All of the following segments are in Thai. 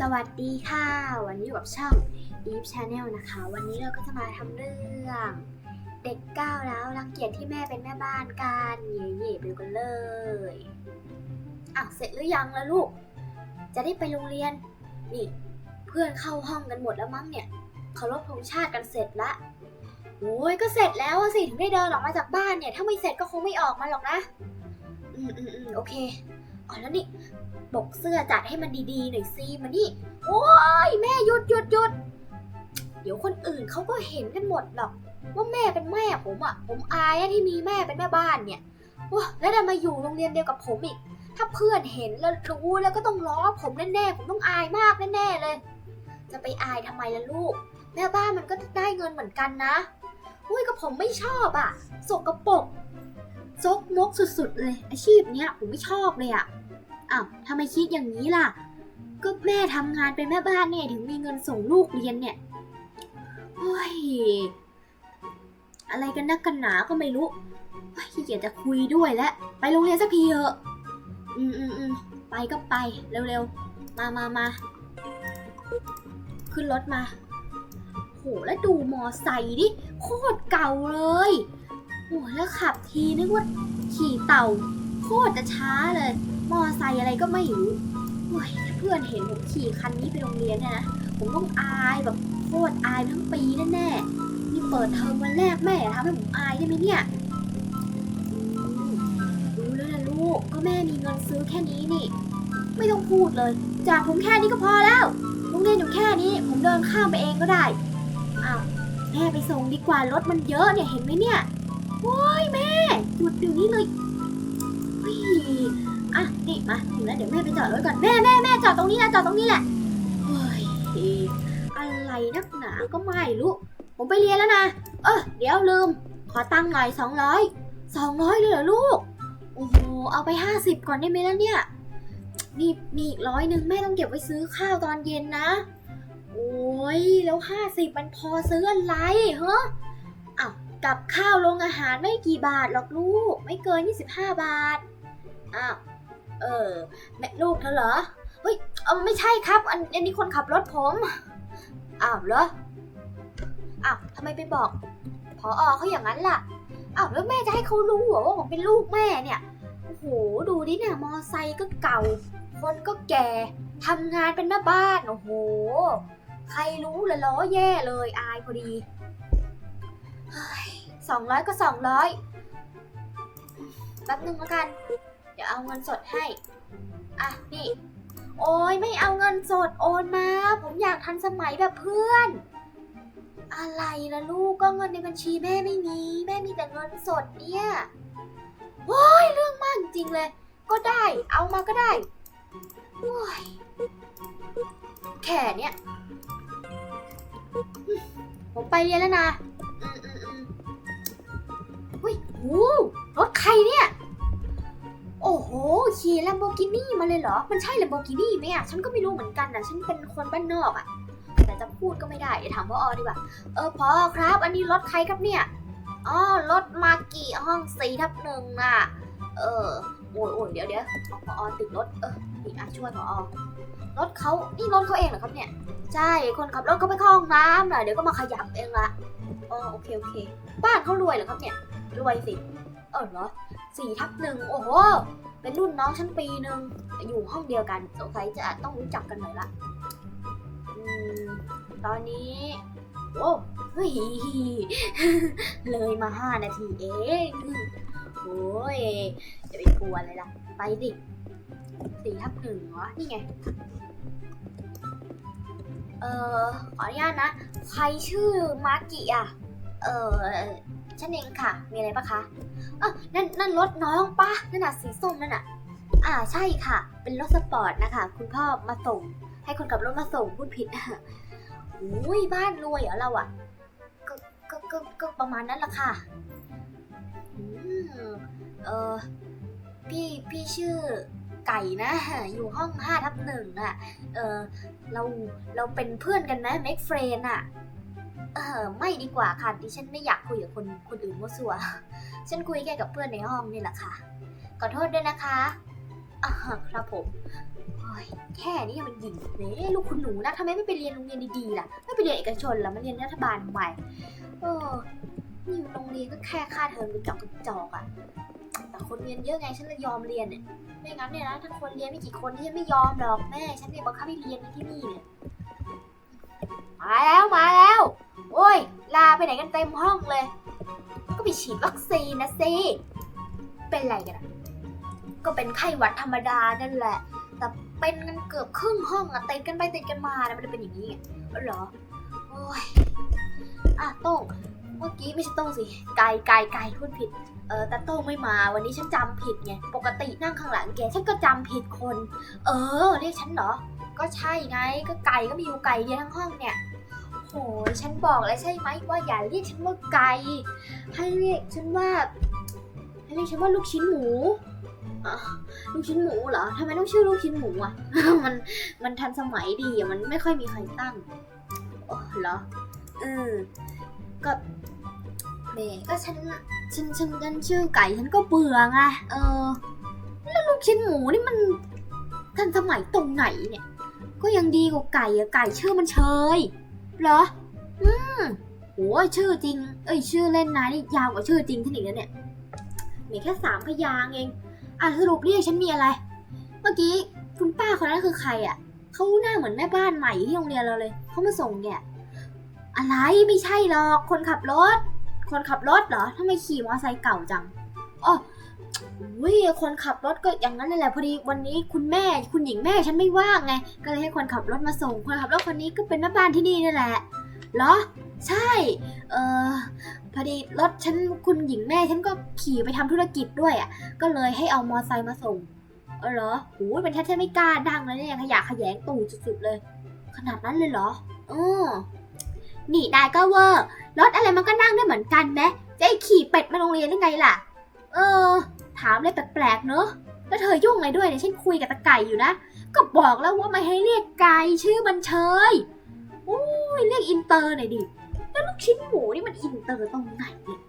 สวัสดีค่ะ วันนี้อยู่กับช่อง Eve Channel นะคะ วันนี้เราก็จะมาทำเรื่อง เด็กก้าวแล้วรังเกียจที่แม่เป็นแม่บ้านกันเย่ๆไปดูกันเลยอ้าวเสร็จหรือยังล่ะลูก จะได้ไปโรงเรียน นี่ เพื่อนเข้าห้องกันหมดแล้วมั้งเนี่ยเคารพธงชาติกันเสร็จละโอ้ยก็เสร็จแล้วสิถึงได้เดินออกมาจากบ้านเนี่ย ถ้าไม่เสร็จก็คงไม่ออกมาหรอกนะ อืมอืมอืมโอเค อแล้วนี่ปกเสื้อจัดให้มันดีๆหน่อยสิมานี่ โอ้ยแม่หยุดหยุดหยุดเดี๋ยวคนอื่นเขาก็เห็นกันหมดหรอก ว่าแม่เป็นแม่ผมอะ่ะ ผมอายอะที่มีแม่เป็นแม่บ้านเนี่ยว้าแล้วดันมาอยู่โรงเรียนเดียวกับผมอีก ถ้าเพื่อนเห็นแล้วรู้แล้วก็ต้องล้อผมแน่ๆผมต้องอายมากแน่ๆเลย จะไปอายทำไมล่ะลูก แม่บ้านมันก็ได้เงินเหมือนกันนะอุ้ยก็ผมไม่ชอบอะ่ะสกรปรกซกมกสุดๆเลย อาชีพเนี้ยผมไม่ชอบเลยอะ อ้าวทำไมคิดอย่างนี้ล่ะ ก็แม่ทำงานเป็นแม่บ้านเนี่ยถึงมีเงินส่งลูกเรียนเนี่ยโอ้ยอะไรกันนักกันหนาก็ไม่รู้ขี้เกียจจะคุยด้วยแล้ว ไปโรงเรียนสักทีเถอะ อืมอืมอืมไปก็ไป เร็วๆ มามามาขึ้นรถมา โห แล้วดูมอไซค์ดิ โคตรเก่าเลย โห แล้วขับทีนึกว่าขี่เต่า โคตรจะช้าเลย มอไซค์อะไรก็ไม่รู้โอ้ยถ้าเพื่อนเห็นผมขี่คันนี้ไปโรงเรียนเนี่ยนะ ผมต้องอายแบบโคตรอายทั้งปีแน่ๆนี่เปิดเทอมวันแรกแม่ทำให้ผมอายได้ไหมเนี่ยรู้แล้วนะลูก ก็แม่มีเงินซื้อแค่นี้นี่ ไม่ต้องพูดเลย จากผมแค่นี้ก็พอแล้วโรงเรียนอยู่แค่นี้ ผมเดินข้ามไปเองก็ได้อ้าวแม่ไปส่งดีกว่ารถมันเยอะเนี่ยเห็นไหมเนี่ยโอ้ยแม่หยุดเดี๋ยวนี้เลยเฮ้ย อะนี่มาถึงแล้วเดี๋ยวแม่ไปจอดรถก่อนแม่แม่แม่จอดตรงนี้แหละจอดตรงนี้แหละเฮ้ยอะไรนักหนาก็ไม่รู้ผมไปเรียนแล้วนะเออเดี๋ยวลืม ขอตังค์หน่อยสองร้อยสองร้อยเลยเหรอลูกโอ้โหเอาไปห้าสิบก่อนได้ไหมล่ะเนี่ยนี่มีอีกร้อยหนึ่งแม่ต้องเก็บไว้ซื้อข้าวตอนเย็นนะ โอ้ยแล้วห้าสิบมันพอซื้ออะไรเหรออ้าวกับข้าวโรงอาหารไม่กี่บาทหรอกลูก ไม่เกิน25บาทอ้าว เออ แม่ลูกเธอเหรอ เฮ้ยเออไม่ใช่ครับ อันอันนี้คนขับรถผม อ้าวเหรอ อ้าวทำไมไปบอกพออเขาอย่างนั้นล่ะ อ้าวแล้วแม่จะให้เขารู้เหรอว่าผมเป็นลูกแม่เนี่ย โอ้โห ดูดิเนี่ยมอไซค์ก็เก่า คนก็แก่ทำงานเป็นแม่บ้าน โอ้โห ใครรู้ละล้อแย่เลยอายพอดีสองร้อยก็สองร้อยแป๊บนึงแล้วกัน ดี๋ยวเอาเงินสดให้ อะ นี่ โอ้ยไม่เอาเงินสดโอนมา ผมอยากทันสมัยแบบเพื่อน อะไรล่ะลูกก็เงินในบัญชีแม่ไม่มี แม่มีแต่เงินสดเนี่ยโอ้ยเรื่องมากจริงเลย ก็ได้ เอามาก็ได้โอ้ยแค่เนี้ยผมไปเรียนแล้วนะ กินี่มาเลยเหรอ มันใช่ลัมโบกินี่ไหมอะ ฉันก็ไม่รู้เหมือนกันนะฉันเป็นคนบ้านนอกอะ แต่จะพูดก็ไม่ได้เดี๋ยวถามพ่ออดีกว่า เออพอครับ อันนี้รถใครครับเนี่ย อ๋อ รถมากี่ห้องสี่ทับหนึ่งอะ เออ โอ้ยโอ้ยเดี๋ยวเดี๋ยวพออติดรถ เออนี่อะช่วยพออรถเขานี่รถเขาเองเหรอครับเนี่ย ใช่ คนขับรถเขาไปเข้าห้องน้ำน่ะเดี๋ยวก็มาขยับเองละอ๋อโอเคโอเค บ้านเขารวยเหรอครับเนี่ย รวยสิ เออเหรอสี่ทับหนึ่งโอ้โห เป็นรุ่นน้องชั้นปีหนึ่งอยู่ห้องเดียวกันสงสัยจะต้องรู้จักกันหน่อยละอืมตอนนี้โอ้เฮ้ยเลยมาห้านาทีเองโอ้ยจะไปกลัวอะไรล่ะ ไปดิสี่ทับหนึ่งเหรอ นี่ไง เออขออนุญาตนะ ใครชื่อมากิอะ เออฉันเองค่ะ มีอะไรปะคะ อะนั่นนั่นรถน้องปะนั่นน่ะสีส้มนั่นน่ะ อ่าใช่ค่ะ เป็นรถสปอร์ตนะคะ คุณพ่อมาส่ง ให้คนขับรถมาส่งพูดผิดอุ้ยบ้านรวยเหรอเราอะก็ก็ก็ก็ประมาณนั้นละค่ะอืมเออพี่พี่ชื่อไก่นะ อยู่ห้องห้าทับหนึ่งอะ เออเราเราเป็นเพื่อนกันไหมเมกเฟรนอะ เออไม่ดีกว่าค่ะดิฉันไม่อยากคุยกับคนคนอื่น มัวสัว ฉันคุยแค่กับเพื่อนในห้องนี่แหละค่ะ ขอโทษด้วยนะคะอ่าครับผมโอ้ยแค่นี้ยังเป็นหญิงเนี่ยลูกคุณหนูนะทำไมไม่ไปเรียนโรงเรียนดีๆล่ะ ไม่ไปเรียนเอกชนล่ะมาเรียนรัฐบาลทำไมเออนี่โรงเรียนก็แค่ค่าเทอมกระจอกกระจอกอะแต่คนเรียนเยอะไงฉันเลยยอมเรียนเนี่ยไม่งั้นเนี่ยนะถ้าคนเรียนไม่กี่คนที่ฉันไม่ยอมหรอกแม่ฉันเนี่ยบังคับให้เรียนในที่นี่เนี่ยมาแล้วมาแล้ว โอ้ยลาไปไหนกันเต็มห้องเลย ฉีดวัคซีนนะสิเป็นไรกันอะก็เป็นไข้หวัดธรรมดานั่นแหละ แต่เป็นกันเกือบครึ่งห้องอะติดกันไปติดกันมานะมันจะเป็นอย่างนี้ไงเหรอโอ้ยอะโต้งเมื่อกี้ไม่ใช่โต้งสิไกลไกลไกลพูดผิดเออแต่โต้งไม่มาวันนี้ฉันจำผิดไงปกตินั่งข้างหลังแกฉันก็จำผิดคน เออเรียกฉันเหรอก็ใช่ไงก็ไก่ก็มีอยู่ไก่เดียวทั้งห้องเนี่ย โหยฉันบอกแล้วใช่ไหมว่าอย่าเรียกฉันว่าไก่ให้เรียกฉันว่าให้เรียกฉันว่าลูกชิ้นหมูอะลูกชิ้นหมูเหรอทำไมต้องชื่อลูกชิ้นหมูอะ มันมันทันสมัยดีอะมันไม่ค่อยมีใครตั้งอ๋อเหรอเออก็แม่ก็ฉันฉันฉันฉันชื่อไก่ฉันก็เบื่อไงเออแล้วลูกชิ้นหมูนี่มันทันสมัยตรงไหนเนี่ย ก็ยังดีกว่าไก่อะไก่ชื่อมันเชย เหรอ อืมโอ้ยชื่อจริง เอ้ยชื่อเล่นนายนี่ยาวกว่าชื่อจริงท่านอีกแล้วเนี่ย มีแค่สามพยางเอง อะสรุปเรียกฉันมีอะไร เมื่อกี้คุณป้าคนนั้นคือใครอะ เขาหน้าเหมือนแม่บ้านใหม่ที่โรงเรียนเราเลย เขามาส่งเนี่ย อะไรไม่ใช่หรอก คนขับรถ คนขับรถเหรอทำไมขี่มอเตอร์ไซค์เก่าจัง อ๋อ วิคนขับรถก็อย่างนั้นเลยแหละพอดีวันนี้คุณแม่คุณหญิงแม่ฉันไม่ว่างไง ก็เลยให้คนขับรถมาส่งคนขับรถคนนี้ก็เป็นแม่บ้านที่นี่นี่แหละเหรอ ใช่ เออพอดีรถฉันคุณหญิงแม่ฉันก็ขี่ไปทำธุรกิจด้วยอะ ก็เลยให้เอามอไซค์มาส่งเออเหรอโอ้ยเป็นแทบจะไม่กล้าดังเลยเนี่ยขยะแขยงตู่สุดๆเลย ขนาดนั้นเลยเหรอออนี่นายก็เวอร์รถอะไรมันก็นั่งได้เหมือนกันนะจะให้ขี่เป็ดมาโรงเรียนได้ไงล่ะ เออ ถามเลยแปลกๆเนอะแล้วเธอยุ่งอะไรด้วยเนี่ยฉันคุยกับตะไก่อยู่นะ ก็บอกแล้วว่าไม่ให้เรียกไก่ชื่อมันเชยโอ้ยเรียกอินเตอร์หน่อยดิแล้วลูกชิ้นหมูนี่มันอินเตอร์ตรงไหนเนี่ย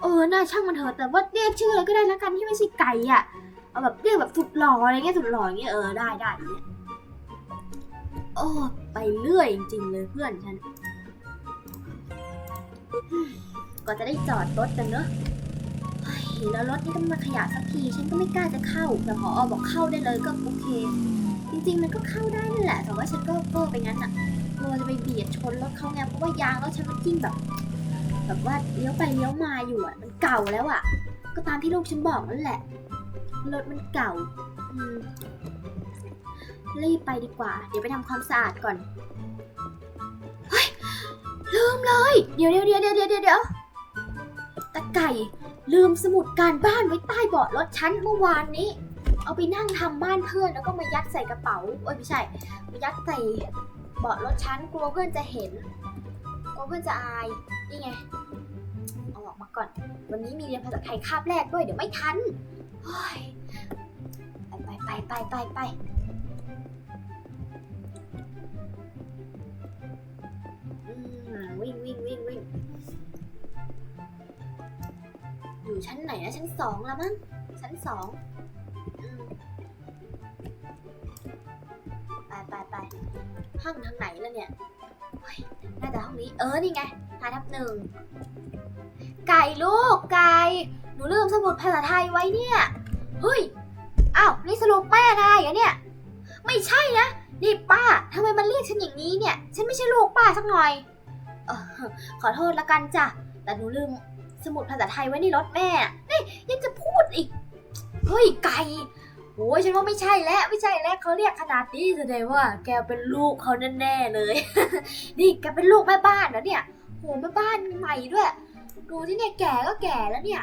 เออน่าช่างมันเถอะแต่ว่าเรียกชื่ออะไรก็ได้ละกันที่ไม่ใช่ไก่อะเอาแบบเรียกแบบสุดหล่ออะไรเงี้ยสุดหล่ออย่างเงี้ยเออได้ได้เงี้ยโอ้ไปเรื่อยจริง ๆ เลยเพื่อนฉันก็จะได้จอดรถกันเนอะ แล้วรถนี่ก็มาขยะสักที ฉันก็ไม่กล้าจะเข้าแต่พออบอกเข้าได้เลยก็โอเค จริงๆมันก็เข้าได้นั่นแหละ แต่ว่าฉันก็ก็ไปงั้นอะกลัวจะไปเบียดชนรถเขาไงเพราะว่ายางรถฉันมันยิ่งแบบ แบบว่าเลี้ยวไปเลี้ยวมาอยู่อะมันเก่าแล้วอะก็ตามที่ลูกฉันบอกนั่นแหละรถมันเก่ารีบไปดีกว่า เดี๋ยวไปทำความสะอาดก่อนเฮ้ยลืมเลย เดี๋ยวเดี๋ยวเดี๋ยวเดี๋ยวเดี๋ยวเดี๋ยวตะไก่ ลืมสมุดการบ้านไว้ใต้เบาะรถฉันเมื่อวานนี้ เอาไปนั่งทำบ้านเพื่อนแล้วก็มายัดใส่กระเป๋าเอ้ยไม่ใช่มายัดใส่เบาะรถฉันกลัวเพื่อนจะเห็นกลัวเพื่อนจะอายนี่ไงเอาออกมาก่อน วันนี้มีเรียนภาษาไทยคาบแรกด้วยเดี๋ยวไม่ทันเฮ้ยไปไปไปไปไป ชั้นสองแล้วมั้งชั้นสองไปไปไปห้องทางไหนแล้วเนี่ยน่าจะห้องนี้ เออ นี่ไงหาทับหนึ่ง ไก่ลูก ไก่ หนูลืมสมุดภาษาไทยไว้เนี่ย เฮ้ย อ้าว นี่สรุปแม่นายเหรอเนี่ย ไม่ใช่นะ นี่ป้าทำไมมันเรียกฉันอย่างนี้เนี่ย ฉันไม่ใช่ลูกป้าสักหน่อยเออขอโทษละกันจ้ะ แต่หนูลืม สมุดภาษาไทยไว้ในรถแม่นี่ยังจะพูดอีก เฮ้ยไก่โอ้ยฉันว่าไม่ใช่แล้วไม่ใช่แล้วเขาเรียกขนาดนี้แสดงว่า แกเป็นลูกเขาแน่ๆเลย นี่แกเป็นลูกแม่บ้านนะเนี่ยโหแม่บ้านใหม่ด้วย ดูที่เนี่ยแก่ก็แก่แล้วเนี่ย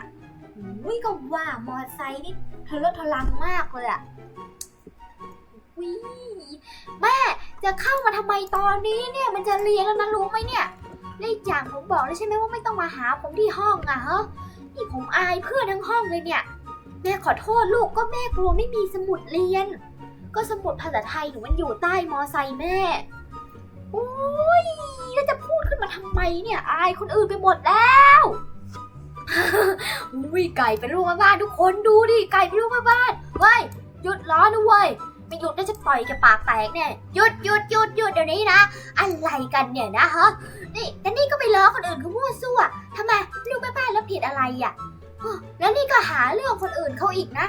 อุ้ยก็ว่ามอไซค์นี่ทะเลาะทะลังมากเลยอะวิแม่จะเข้ามาทำไมตอนนี้เนี่ยมันจะเรียนแล้วนะรู้ไหมเนี่ย และอีกอย่างผมบอกแล้วใช่ไหมว่าไม่ต้องมาหาผมที่ห้องอะฮะนี่ผมอายเพื่อนทั้งห้องเลยเนี่ย แม่ขอโทษลูกก็แม่กลัวไม่มีสมุดเรียน ก็สมุดภาษาไทยหนูมันอยู่ใต้มอไซค์แม่โอ้ยแล้วจะพูดขึ้นมาทำไมเนี่ยอายคนอื่นไปหมดแล้วอุ้ยไก่เป็นลูกแม่บ้านทุกคนดูดิไก่เป็นลูกแม่บ้านเว้ยหยุดล้อนะเว้ยไม่หยุดน่าจะต่อยแกปากแตกแน่หยุดหยุดหยุดหยุดเดี๋ยวนี้นะ อะไรกันเนี่ยนะฮะ นี่แต่นี่ก็ไปล้อคนอื่นเขามั่วซั่วทำไมลูกแม่บ้านแล้วผิดอะไรอะอ้อแล้วนี่ก็หาเรื่องคนอื่นเขาอีกนะ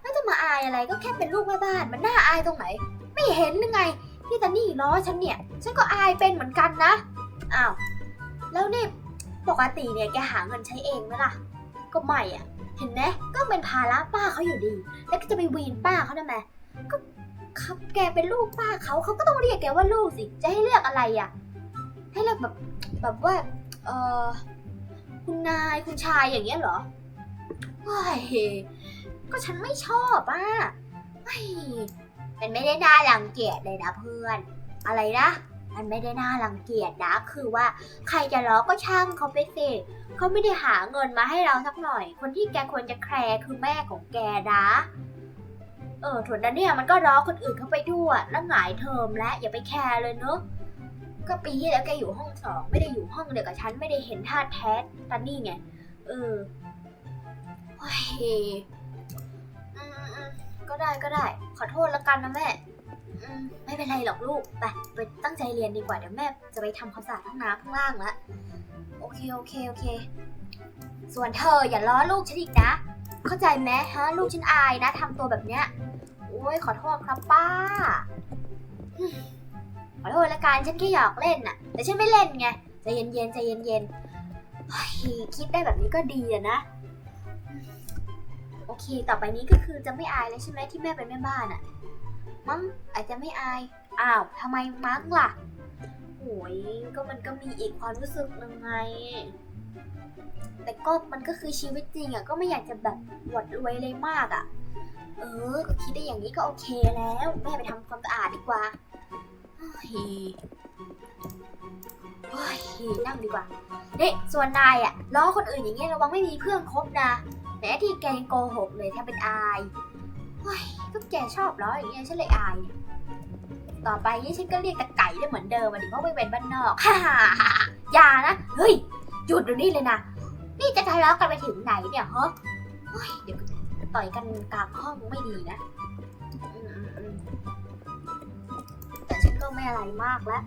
แล้วจะมาอายอะไรก็แค่เป็นลูกแม่บ้านมันน่าอายตรงไหน ไม่เห็นหรือไงที่ตานี่ล้อฉันเนี่ย ฉันก็อายเป็นเหมือนกันนะอ้าวแล้วนี่ปกติเนี่ยแกหาเงินใช้เองไหมล่ะ ก็ไม่อะ เห็นไหมก็เป็นภาระป้าเขาอยู่ดี แล้วก็จะไปวีนป้าเขาทำไมก็ครับแกเป็นลูกป้าเขาเขาก็ต้องเรียกแกว่าลูกสิ จะให้เรียกอะไรอะ ให้เรียกแบบแบบว่าเออคุณนายคุณชายอย่างเงี้ยเหรอว้ายก็ฉันไม่ชอบอะเฮ้ยมันไม่ได้น่ารังเกียจเลยนะเพื่อน อะไรนะ มันไม่ได้น่ารังเกียจนะ คือว่าใครจะล้อก็ช่างเขาไปสิเขาไม่ได้หาเงินมาให้เราสักหน่อย คนที่แกควรจะแคร์คือแม่ของแกนะ เออถ่วนนั้นเนี่ยมันก็ล้อคนอื่นเข้าไปด้วยแล้วหงายเทอมแล้วอย่าไปแคร์เลยเนอะ ก็ปีที่แล้วแกอยู่ห้องสองไม่ได้อยู่ห้องเดียวกับฉันไม่ได้เห็นท่าแท้ตอนนี่ไง เออโอ้ยอืมอืมก็ได้ก็ได้ ขอโทษแล้วกันนะแม่อืมไม่เป็นไรหรอกลูกไปไปตั้งใจเรียนดีกว่าเดี๋ยวแม่จะไปทำความสะอาดห้องน้ำข้างล่างล้วโอเคโอเคโอเค ส่วนเธออย่าล้อลูกฉันอีกนะ เข้าใจไหมฮะลูกฉันอายนะทำตัวแบบเนี้ยโอ้ยขอโทษครับป้า ขอโทษละกันฉันแค่อยากเล่นน่ะ แต่ฉันไม่เล่นไงใจเย็นๆใจเย็นๆเฮ้ยคิดได้แบบนี้ก็ดีอะนะ โอเค ต่อไปนี้ก็คือจะไม่อายเลยใช่ไหมที่แม่เป็นแม่บ้านอะมั้งอาจจะไม่อาย อ้าวทำไมมั้งล่ะโอ้ยก็มันก็มีอีกความรู้สึกหนึ่งไง แต่ก็มันก็คือชีวิตจริงอะก็ไม่อยากจะแบบหวดรวยเลยมากอะเออ ก็คิดได้อย่างนี้ก็โอเคแล้ว แม่ไปทำความสะอาดดีกว่า เฮ้ยเฮ้ยนั่งดีกว่าเนี่ส่วนนายอะล้อคนอื่นอย่างเงี้ยระวังไม่มีเพื่อนคบนะแม้ที่แกยังโกหกเลยถ้าเป็นอายเฮ้ยก็แกชอบล้ออย่างเงี้ยฉันเลยอายเนี่ยต่อไปนี่ฉันก็เรียกตะไก่ได้เหมือนเดิมอะดิเพราะไม่เป็นบ้านนอกฮ่าฮ่าฮ่าอย่านะเฮ้ยหยุดเดี๋ยวนี้เลยนะนี่จะทะเลาะกันไปถึงไหนเนี่ยฮะเดี๋ยวต่อยกันกลางห้องไม่ดีนะ ก็ไม่อะไรมากแล้ว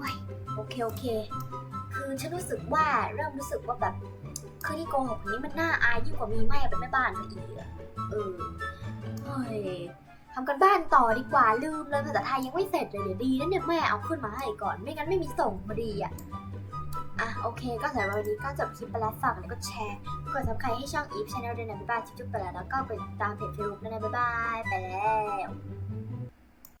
ว้ยโอเคโอเค คือฉันรู้สึกว่าเริ่มรู้สึกว่าแบบคือที่โกหกนี้มันน่าอายยิ่งกว่ามีแม่เป็นแม่บ้านซะอีกอะเออเฮ้ยทำกันบ้านต่อดีกว่าลืมเลยภาษาไทยยังไม่เสร็จเลยเดี๋ยวดีนะเนี่ยแม่เอาขึ้นมาให้ก่อนไม่งั้นไม่มีส่งพอดีอะอะโอเค ก็สำหรับวันนี้ก็จบคลิปไปแล้วฝากกดไลค์กดแชร์กดซับสไครต์ให้ช่อง Eve Channel ด้วยนะบ๊ายบายจุ๊บๆไปแล้วแล้วก็ไปตามเพจเฟซบุ๊กด้วยนะบ๊ายบายไปแล้ว